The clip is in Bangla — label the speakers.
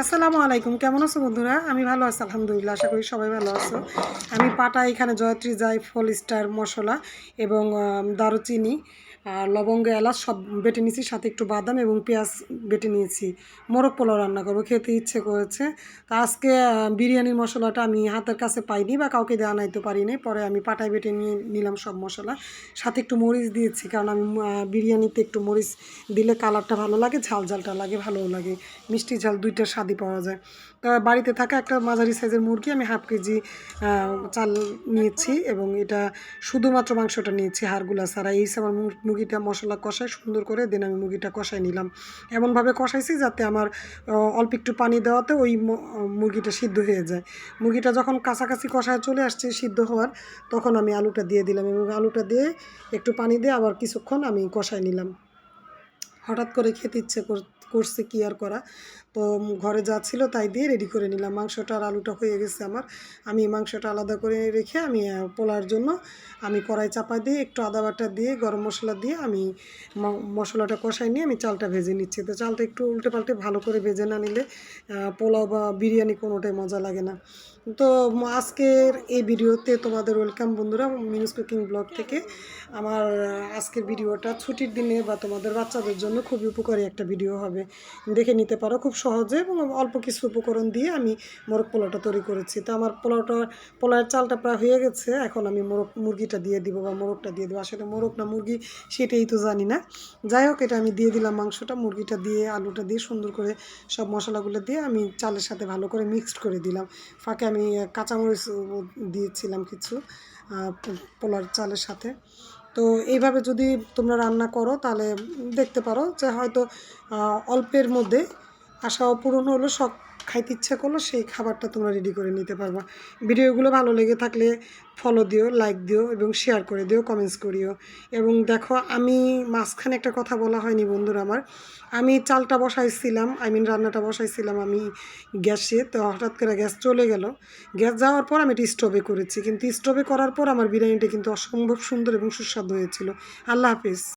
Speaker 1: আসসালামু আলাইকুম, কেমন আছো বন্ধুরা? আমি ভালো আছি, আলহামদুলিল্লাহ, আশা করি সবাই ভালো আছো। আমি পাটা এখানে জয়ত্রী যাই ফল স্টার মশলা এবং দারুচিনি। লবঙ্গ এলাচ সব বেটে নিয়েছি, সাথে একটু বাদাম এবং পেঁয়াজ বেটে নিয়েছি। মোরগ পোলাও রান্না করব, খেতে ইচ্ছে করেছে। তা আজকে বিরিয়ানির মশলাটা আমি হাতের কাছে পাইনি বা কাউকে দিয়ে আনাইতে পারিনি। পরে আমি পাটায় বেটে নিয়ে নিলাম সব মশলা। সাথে একটু মরিচ দিয়েছি, কারণ আমি বিরিয়ানিতে একটু মরিচ দিলে কালারটা ভালো লাগে, ঝাল ঝালটা লাগে, ভালোও লাগে। মিষ্টি ঝাল দুইটা স্বাদই পাওয়া যায়। তা বাড়িতে থাকা একটা মাঝারি সাইজের মুরগি আমি হাফ কেজি চাল নিয়েছি এবং এটা শুধুমাত্র মাংসটা নিয়েছি, হাড়গুলা ছাড়া। এই আমার মুর- মুরগিটা মশলা কষায় সুন্দর করে দেন আমি মুরগিটা কষাই নিলাম। এমনভাবে কষাইছি যাতে আমার অল্প একটু পানি দেওয়াতে ওই মুরগিটা সিদ্ধ হয়ে যায়। মুরগিটা যখন কাছাকাছি কষায় চলে আসছে সিদ্ধ হওয়ার, তখন আমি আলুটা দিয়ে দিলাম এবং আলুটা দিয়ে একটু পানি দিয়ে আবার কিছুক্ষণ আমি কষাই নিলাম। হঠাৎ করে খেতে ইচ্ছে কর- করছে কি আর করা? তো ঘরে যা ছিল তাই দিয়ে রেডি করে নিলাম। মাংসটা আর আলুটা হয়ে গেছে আমার। আমি মাংসটা আলাদা করে রেখে আমি পোলার জন্য আমি কড়াই চাপা দিয়ে, একটু আদা বাটা দিয়ে, গরম মশলা দিয়ে আমি মশলাটা কষাই নিয়ে আমি চালটা ভেজে নিচ্ছি। তো চালটা একটু উল্টে পাল্টে ভালো করে ভেজে না নিলে পোলাও বা বিরিয়ানি কোনোটাই মজা লাগে না। তো আজকের এই ভিডিওতে তোমাদের ওয়েলকাম বন্ধুরা মিনুস কুকিং ব্লগ থেকে আমার আজকের ভিডিওটা ছুটির দিনে বা তোমাদের বাচ্চাদের জন্য খুবই উপকারী একটা ভিডিও হবে। দেখে নিতে পারো খুব সহজে এবং অল্প কিছু উপকরণ দিয়ে আমি মোরগ পোলাওটা তৈরি করেছি। তো আমার পোলাওটা, পোলাওয়ের চালটা প্রায় হয়ে গেছে। এখন আমি মোরগ মুরগিটা দিয়ে দিব বা মোরগটা দিয়ে দেবো। আসলে মোরগ না মুরগি সেটাই তো জানি না। যাই হোক, এটা আমি দিয়ে দিলাম মাংসটা। মুরগিটা দিয়ে, আলুটা দিয়ে সুন্দর করে সব মশলাগুলো দিয়ে আমি চালের সাথে ভালো করে মিক্সড করে দিলাম। ফাঁকে আমি কাঁচামরিচ দিয়েছিলাম কিছু পোলার চালের সাথে। তো এইভাবে যদি তোমরা রান্না করো, তাহলে দেখতে পারো যে হয়তো অল্পের মধ্যে আশাও পূরণ হলো সব খাইতে ইচ্ছা করল, সেই খাবারটা তোমরা রেডি করে নিতে পারবা। ভিডিওগুলো ভালো লেগে থাকলে ফলো দিও লাইক দিও এবং শেয়ার করে দিও কমেন্টস করিও। এবং দেখো, আমি মাঝখানে একটা কথা বলা হয়নি বন্ধুরা আমার। আমি চালটা বসাইছিলাম আই মিন রান্নাটা বসাইছিলাম আমি গ্যাসে, তো হঠাৎ করে গ্যাস চলে গেল। গ্যাস যাওয়ার পর আমি এটা স্টোভে করেছি, কিন্তু স্টোভে করার পর আমার বিরিয়ানিটা কিন্তু অসম্ভব সুন্দর এবং সুস্বাদু হয়েছিল। আল্লাহ হাফিজ।